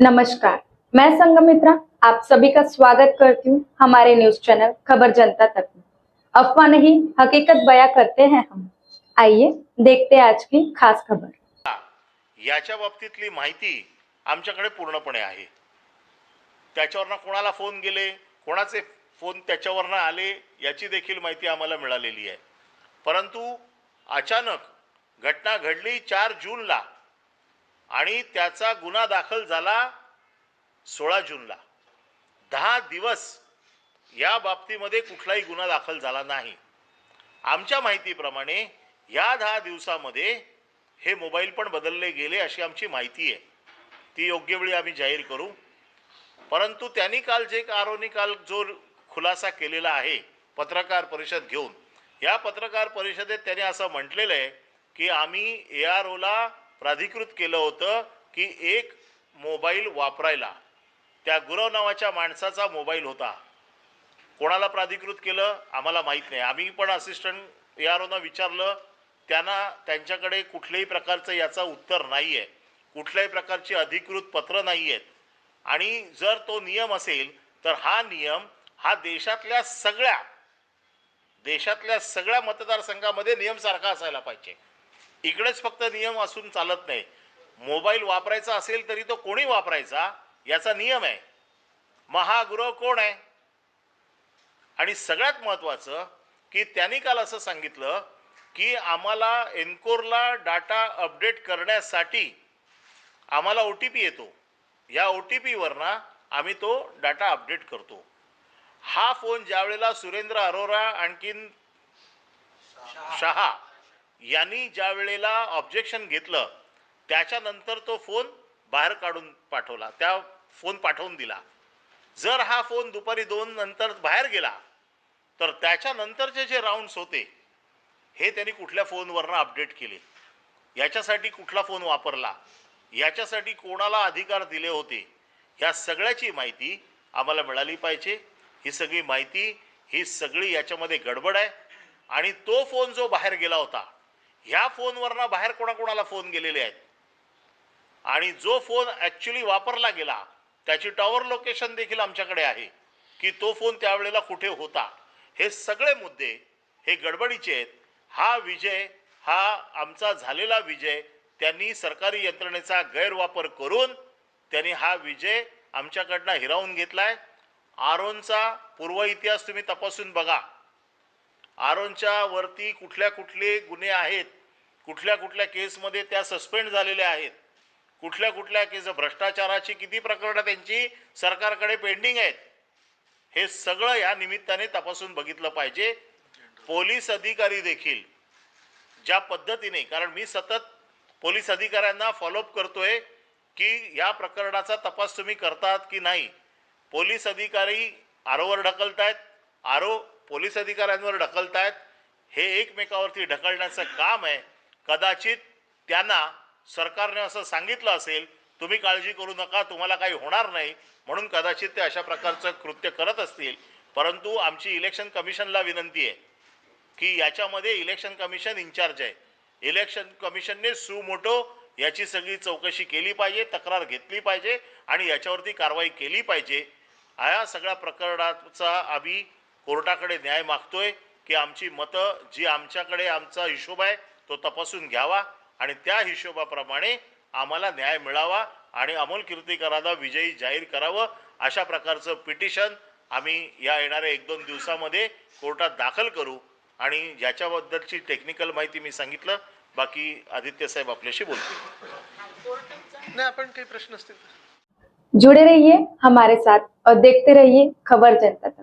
नमस्कार. मैं संगमित्रा आप सभी का स्वागत करती हूँ हमारे न्यूज चैनल खबर जनता तक में। अफवाह नहीं हकीकत बया करते हैं हम। आइए देखते आज की खास खबर। याच्या बाबतीतली माहिती आमच्याकडे पूर्णपणे आहे. त्याच्यावरनं कोणाला फोन गेले कोणाचे फोन त्याच्यावरनं आले याची देखील माहिती आम्हाला मिळालेली आहे. परंतु अचानक घटना घडली चार जूनला. आणि त्याचा गुन्हा दाखल झाला सोळा जूनला. दहा दिवस या बाबतीमध्ये कुठलाही गुन्हा दाखल झाला नाही. आमच्या माहितीप्रमाणे या दहा दिवसामध्ये हे मोबाईल पण बदलले गेले अशी आमची माहिती आहे. ती योग्य वेळी आम्ही जाहीर करू. परंतु त्यांनी काल जे आरोनी काल जो खुलासा केलेला आहे पत्रकार परिषद घेऊन या पत्रकार परिषदेत त्याने असं म्हटलेलं आहे की आम्ही ए आर ओला प्राधिकृत केलं होतं की एक मोबाईल वापरायला. त्या गुरव नावाच्या माणसाचा मोबाईल होता. कोणाला प्राधिकृत केलं? आम्हाला माहीत नाही. आम्ही पण असिस्टंट ए आर ओनं विचारलं. त्यांना त्यांच्याकडे कुठल्याही प्रकारचं याचं उत्तर नाही आहे कुठल्याही प्रकारची अधिकृत पत्र नाही आहेत आणि जर तो नियम असेल तर हा नियम हा देशातल्या सगळ्या देशातल्या सगळ्या मतदारसंघामध्ये नियम सारखा असायला पाहिजे. इकडेच फक्त नियम असून चालत नाही. मोबाईल वापरायचा असेल तरी तो कोणी वापरायचा? याचा नियम आहे. महागृह कोण आहे? आणि सगळ्यात महत्त्वाचं की त्यांनी काल असं सांगितलं की आम्हाला एनकोरला डाटा अपडेट करण्यासाठी आम्हाला ओ टी पी येतो. या ओ टी पीवरनं आम्ही तो डाटा अपडेट करतो. हा फोन ज्यावेळेला सुरेंद्र अरोरा आणखीन शहा यांनी ज्या वेळेला ऑब्जेक्शन घेतलं त्याच्यानंतर तो फोन बाहेर काढून पाठवला. त्या फोन पाठवून दिला. जर हा फोन दुपारी दोन नंतर बाहेर गेला तर त्याच्यानंतरचे जे राऊंड्स होते हे त्यांनी कुठल्या फोनवरनं अपडेट केले. याच्यासाठी कुठला फोन वापरला? याच्यासाठी कोणाला अधिकार दिले होते? ह्या सगळ्याची माहिती आम्हाला मिळाली पाहिजे. ही सगळी माहिती ही सगळी याच्यामध्ये गडबड आहे. आणि तो फोन जो बाहेर गेला होता ह्या फोनवरनं बाहेर कोणाकोणाला फोन गेलेले आहेत? आणि जो फोन ॲक्च्युली वापरला गेला त्याची टॉवर लोकेशन देखील आमच्याकडे आहे की तो फोन त्यावेळेला कुठे होता? हे सगळे मुद्दे हे गडबडीचे आहेत. हा विजय हा आमचा झालेला विजय त्यांनी सरकारी यंत्रणेचा गैरवापर करून त्यांनी हा विजय आमच्याकडनं हिरावून घेतलाय. आरोनचा पूर्व इतिहास तुम्ही तपासून बघा. आरोनच्या वरती कुठल्या कुठले गुन्हे आहेत कुठल्या कुठल्या केसमध्ये त्या सस्पेंड झालेल्या आहेत कुठल्या कुठल्या केस भ्रष्टाचाराची किती प्रकरणं त्यांची सरकारकडे पेंडिंग आहेत हे सगळं या निमित्ताने तपासून बघितलं पाहिजे. पोलीस अधिकारी देखील ज्या पद्धतीने कारण मी सतत पोलीस अधिकाऱ्यांना फॉलोअप करतोय की या प्रकरणाचा तपास तुम्ही करतात की नाही. पोलीस अधिकारी आरोवर ढकलतायत आरो पोलीस अधिकाऱ्यांवर ढकलतायत हे एकमेकावरती ढकलण्याचं काम आहे. कदाचित त्यांना सरकारने असं सांगितलं असेल तुम्ही काळजी करू नका तुम्हाला काही होणार नाही म्हणून कदाचित ते अशा प्रकारचं कृत्य करत असतील. परंतु आमची इलेक्शन कमिशनला विनंती आहे की याच्यामध्ये इलेक्शन कमिशन इन्चार्ज आहे. इलेक्शन कमिशनने सुमोटो याची सगळी चौकशी केली पाहिजे तक्रार घेतली पाहिजे आणि याच्यावरती कारवाई केली पाहिजे. या सगळ्या प्रकरणाचा आम्ही कोर्टाकडे न्याय मागतोय की आमची मतं जी आमच्याकडे आमचा हिशोब आहे तो तपासून घ्यावा आणि त्या हिशोबाप्रमाणे आम्हाला न्याय मिळावा आणि अमोल कीर्तीकरांना विजयी जाहीर करावं अशा प्रकारचं पिटिशन आम्ही या येणाऱ्या एक दोन दिवसामध्ये कोर्टात दाखल करू आणि याच्याबद्दलची टेक्निकल माहिती मी सांगितलं. बाकी आदित्य साहेब आपल्याशी बोलतील. नाही आपण काही प्रश्न असतील. जुड़े रहिए हमारे साथ और देखते रहिए खबर जनता तक.